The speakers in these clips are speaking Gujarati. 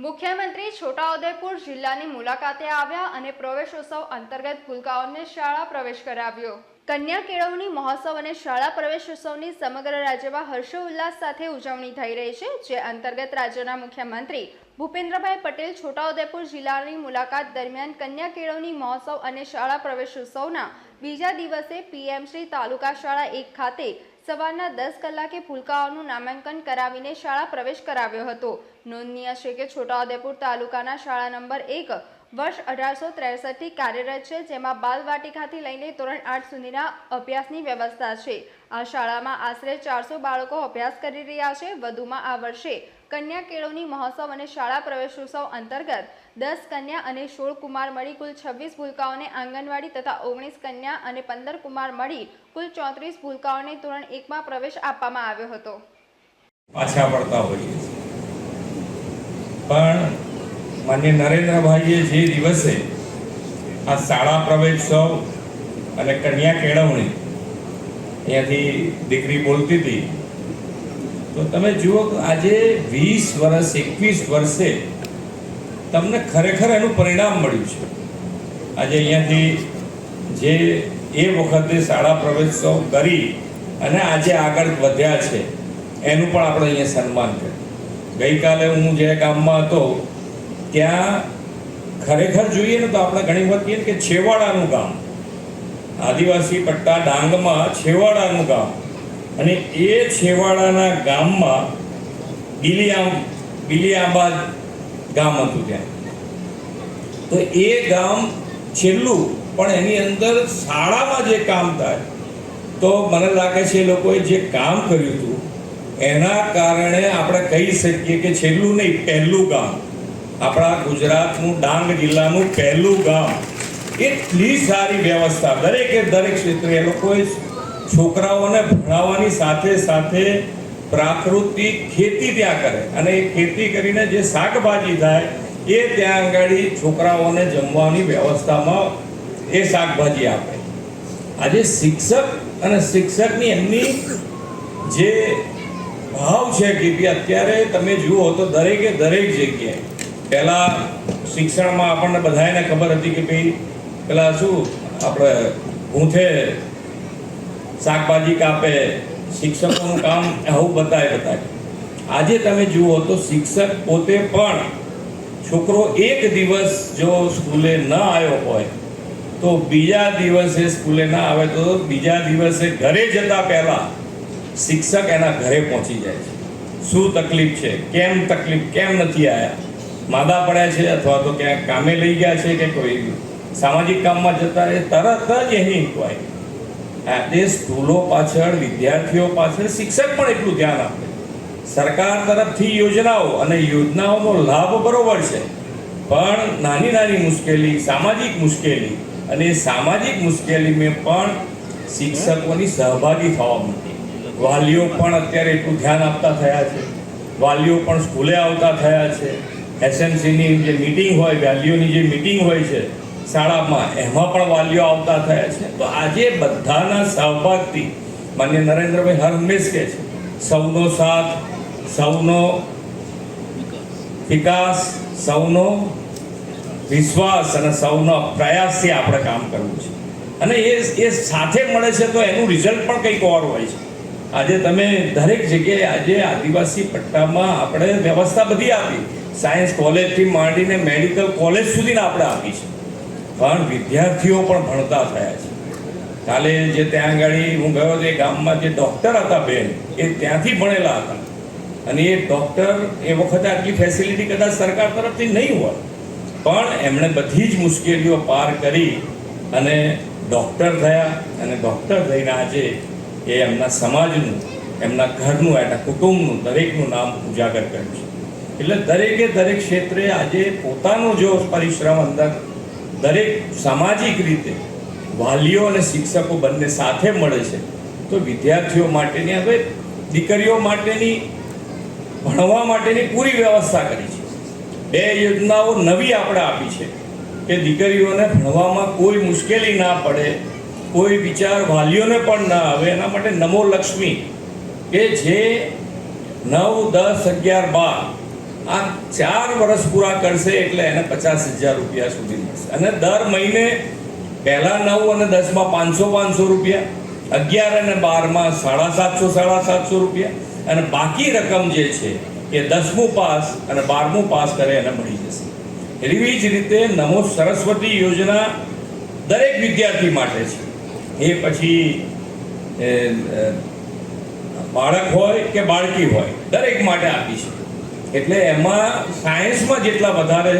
મુખ્યમંત્રી છોટાઉદેપુર જિલ્લાની મુલાકાતે આવ્યા અને પ્રવેશોત્સવ અંતર્ગત ભૂલકાઓને શાળા પ્રવેશ કરાવ્યો. કન્યા કેળવણી મહોત્સવ અને શાળા પ્રવેશોત્સવની સમગ્ર રાજ્યમાં હર્ષોલ્લાસ સાથે ઉજવણી થઈ રહી છે, જે અંતર્ગત રાજ્યના મુખ્યમંત્રી ભૂપેન્દ્રભાઈ પટેલ છોટાઉદેપુર જિલ્લાની મુલાકાત દરમિયાન કન્યા કેળવણી મહોત્સવ અને શાળા પ્રવેશોત્સવના બીજા દિવસે પીએમશ્રી તાલુકા શાળા એક ખાતે સવારના દસ કલાકે ભૂલકાઓનું નામાંકન કરાવીને શાળા પ્રવેશ કરાવ્યો હતો. નોંધનીય છે કે છોટાઉદેપુર તાલુકાના શાળા નંબર એક વર્ષ અઢારસો ત્રેસઠથી કાર્યરત છે, જેમાં બાલવાટિકાથી લઈને ધોરણ આઠ સુધીના અભ્યાસની વ્યવસ્થા છે. આ શાળામાં આશરે ચારસો બાળકો અભ્યાસ કરી રહ્યા છે. વધુમાં આ વર્ષે કન્યા કેળવણી મહોત્સવ અને શાળા પ્રવેશોત્સવ અંતર્ગત દસ કન્યા અને સોળ કુમાર મળી, કુલ છવ્વીસ ભૂલકાઓને આંગણવાડી તથા ઓગણીસ કન્યા અને પંદર કુમાર મળી, કુલ ચોત્રીસ ભૂલકાઓને ધોરણ એકમાં પ્રવેશ આપવામાં આવ્યો હતો. પાછા પડતા હોઈએ પણ માન્ય નરેન્દ્રભાઈએ જે દિવસે આ શાળા પ્રવેશોત્સવ અને કન્યા કેળવણી અહીંયાથી દીકરી બોલતી હતી, તો તમે જુઓ કે આજે વીસ વર્ષ, એકવીસ વર્ષે તમને ખરેખર એનું પરિણામ મળ્યું છે. આજે અહીંયાથી જે એ વખતે શાળા પ્રવેશોત્સવ કરી અને આજે આગળ વધ્યા છે, એનું પણ આપણે અહીંયા સન્માન કર્યું. ગઈકાલે હું જે ગામમાં હતો ત્યાં ખરેખર જોઈએ ને તો આપણે ઘણી વખત કહીએ કે છેવાડાનું ગામ. આદિવાસી પટ્ટા ડાંગમાં છેવાડાનું ગામ. અને એ છેવાડાના ગામમાં બિલિયામ બિલિયાબાદ ગામ હતું ત્યાં. તો એ ગામ છેલ્લું, પણ એની અંદર શાળામાં જે કામ થાય, તો મને લાગે છે એ લોકોએ જે કામ કર્યું હતું, એના કારણે આપણે કહી શકીએ કે છેલ્લું નહીં, પહેલું ગામ. આપણા ગુજરાતનું ડાંગ જિલ્લાનું પહેલું ગામ. એટલી સારી વ્યવસ્થા. દરેકે દરેક ક્ષેત્રે એ લોકોએ છોકરાઓને ભણાવવાની સાથે સાથે પ્રાકૃતિક ખેતી ત્યાં કરે. અને એ ખેતી કરીને જે શાકભાજી થાય, એ ત્યાં આગળ છોકરાઓને જમવાની વ્યવસ્થામાં એ શાકભાજી આપે. આજે શિક્ષક અને શિક્ષકની એમની જે ભાવ છે કે અત્યારે તમે જુઓ તો દરેકે દરેક જગ્યાએ પહેલા શિક્ષણમાં આપણને બધાને ખબર હતી કે ભાઈ પેલા શું આપણે ગૂંથે શાકભાજી કાપે, શિક્ષકોનું કામ આવું બતાય બતાય. આજે તમે જુઓ તો શિક્ષક પોતે પણ છોકરો એક દિવસ જો સ્કૂલે ન આવ્યો હોય, તો બીજા દિવસે સ્કૂલે ના આવે તો બીજા દિવસે ઘરે જતા પહેલા શિક્ષક એના ઘરે પહોંચી જાય છે. શું તકલીફ છે? કેમ તકલીફ? કેમ નથી આવ્યા માદા પડ્યા છે અથવા તો ક્યાંક કામે લઈ ગયા છે કે કોઈ સામાજિક કામમાં જતા એ તરત જ એની ઇન્કવાયરી. આજે સ્કૂલો પાછળ, વિદ્યાર્થીઓ પાછળ શિક્ષક પણ એટલું ધ્યાન આપે. સરકાર તરફથી યોજનાઓ અને યોજનાઓનો લાભ બરોબર છે. પણ નાની નાની મુશ્કેલી, સામાજિક મુશ્કેલી અને સામાજિક મુશ્કેલીમાં પણ શિક્ષકોની સહભાગી થવા માંડી. વાલીઓ પણ અત્યારે એટલું ધ્યાન આપતા થયા છે. વાલીઓ પણ સ્કૂલે આવતા થયા છે. એસએમસીની જે મિટિંગ હોય વાલીઓની જે મિટિંગ હોય છે, શાળામાં, એમાં પણ વાલીઓ આવતા થયા છે. તો આજે બધાના સહભાગથી માન્ય નરેન્દ્રભાઈ હર હંમેશ કહે છે, સૌનો સાથ, સૌનો વિકાસ, સૌનો વિશ્વાસ અને સૌનો પ્રયાસથી આપણે કામ કરવું છે. અને એ એ સાથે મળે છે તો એનું રિઝલ્ટ પણ કંઈક ઓર હોય છે. આજે તમે દરેક જગ્યાએ, આજે આદિવાસી પટ્ટામાં આપણે વ્યવસ્થા બધી આપી. સાયન્સ કોલેજથી માંડીને મેડિકલ કોલેજ સુધીને આપણે આપી છે. પણ વિદ્યાર્થીઓ પણ ભણતા થયા છે. કાલે જે ત્યાં આગળ હું ગયો તે ગામમાં જે ડૉક્ટર હતા બેન, એ ત્યાંથી ભણેલા હતા. અને એ ડૉક્ટર એ વખતે આટલી ફેસિલિટી કદાચ સરકાર તરફથી નહીં હોય. પણ એમણે બધી જ મુશ્કેલીઓ પાર કરી અને ડૉક્ટર થયા. અને ડૉક્ટર થઈને આજે એ એમના સમાજનું, એમના ઘરનું, એના કુટુંબનું દરેકનું નામ ઉજાગર કર્યું છે. એટલે દરેકે દરેક ક્ષેત્રે આજે પોતાનો જો પરિશ્રમ અંદર, દરેક સામાજિક રીતે વાલીઓ અને શિક્ષકો બંને સાથે મળે છે, તો વિદ્યાર્થીઓ માટેની હવે દીકરીઓ માટેની, ભણવા માટેની પૂરી વ્યવસ્થા કરી છે. બે યોજનાઓ નવી આપણે આપી છે કે દીકરીઓને ભણવામાં કોઈ મુશ્કેલી ના પડે, કોઈ વિચાર વાલીઓને પણ ના આવે, એના માટે નમો લક્ષ્મી કે જે નવ, દસ, અગિયાર, બાર આ ચાર વર્ષ પૂરા કરશે એટલે એને પચાસ હજાર રૂપિયા સુધી મળશે. અને દર મહિને પહેલા નવ અને દસમાં પાંચસો પાંચસો રૂપિયા, અગિયાર અને બારમાં સાડા સાતસો સાડા સાતસો રૂપિયા, અને બાકી રકમ જે છે એ દસમું પાસ અને બારમું પાસ કરે એને મળી જશે. એવી જ રીતે નમો સરસ્વતી યોજના દરેક વિદ્યાર્થી માટે છે. એ પછી બાળક હોય કે બાળકી હોય, દરેક માટે આપી છે એટલે એમાં સાયન્સમાં જેટલા વધારે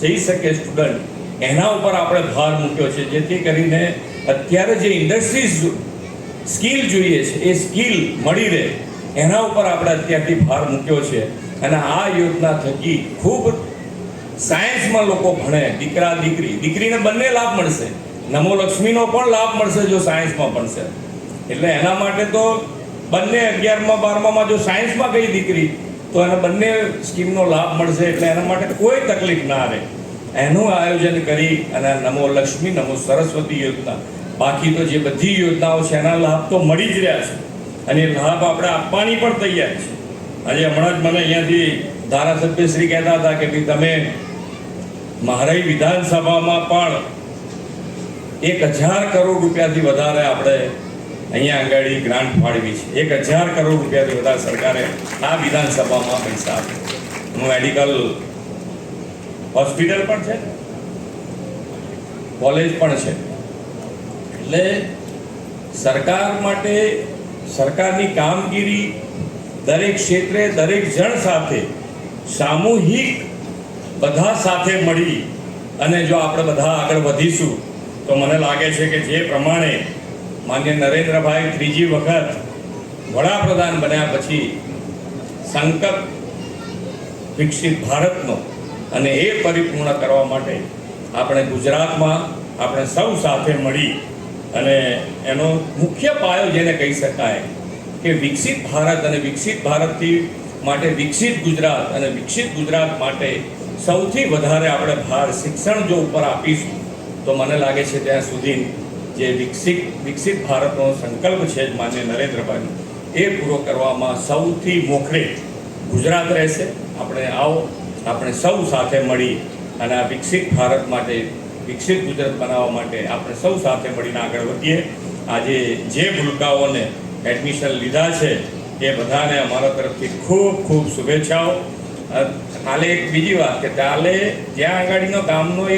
જઈ શકે સ્ટુડન્ટ એના ઉપર આપણે ભાર મૂક્યો છે. જેથી કરીને અત્યારે જે ઇન્ડસ્ટ્રીઝ સ્કિલ જોઈએ છે, એ સ્કિલ મળી રહે, એના ઉપર આપણે અત્યારથી ભાર મૂક્યો છે. અને આ યોજના થકી ખૂબ સાયન્સમાં લોકો ભણે, દીકરા, દીકરી. દીકરીને બંને લાભ મળશે. નમો લક્ષ્મીનો પણ લાભ મળશે જો સાયન્સમાં ભણશે. એટલે એના માટે તો બંને અગિયારમાં બારમામાં જો સાયન્સમાં ગઈ દીકરી તો એને બંને સ્કીમનો લાભ મળશે એટલે એના માટે કોઈ તકલીફ ના રહે. એનું આયોજન કરી અને નમો લક્ષ્મી, નમો સરસ્વતી યોજના. બાકી તો જે બધી યોજનાઓ છે, એના લાભ તો મળી જ રહ્યા છે. અને એ લાભ આપણે આપવાની પણ તૈયાર છે. આજે હમણાં જ મને અહીંયાથી ધારાસભ્ય શ્રી કહેતા હતા કે ભાઈ, તમે મહારાઈ વિધાનસભામાં પણ એક હજાર કરોડ રૂપિયાથી વધારે આપણે અહીંયા આગળ ગ્રાન્ટ ફાળવી છે. એક હજાર કરોડ રૂપિયાથી વધારે સરકારે આ વિધાનસભામાં પૈસા આપ્યા. મેડિકલ હોસ્પિટલ પણ છે. કોલેજ પણ છે. એટલે સરકાર માટે સરકારની કામગીરી દરેક ક્ષેત્રે દરેક જણ સાથે, સામૂહિક બધા સાથે મળી અને જો આપણે બધા આગળ વધીશું, તો મને લાગે છે કે જે પ્રમાણે માન્ય નરેન્દ્રભાઈ ત્રીજી વખત વડાપ્રધાન બન્યા પછી સંકલ્પ વિકસિત ભારતનો અને એ પરિપૂર્ણ કરવા માટે આપણે ગુજરાતમાં આપણે સૌ સાથે મળી અને એનો મુખ્ય પાયો જેને કહી શકાય કે વિકસિત ભારત અને વિકસિત ભારતથી માટે વિકસિત ગુજરાત અને વિકસિત ગુજરાત માટે સૌથી વધારે આપણે ભાર શિક્ષણ જો ઉપર આપીશું, તો મને લાગે છે ત્યાં સુધી જે વિકસિત વિકસિત ભારતનો સંકલ્પ છે માન્ય નરેન્દ્રભાઈનો એ પૂરો કરવામાં સૌથી મોખરે ગુજરાત રહેશે. આપણે આવો, આપણે સૌ સાથે મળી અને આ વિકસિત ભારત માટે, વિકસિત ગુજરાત બનાવવા માટે આપણે સૌ સાથે મળીને આગળ વધીએ. આજે જે ભૂલકાઓને એડમિશન લીધા છે, એ બધાને અમારા તરફથી ખૂબ ખૂબ શુભેચ્છાઓ. કાલે એક બીજી વાત કે કાલે જ્યાં આગળનો ગામનો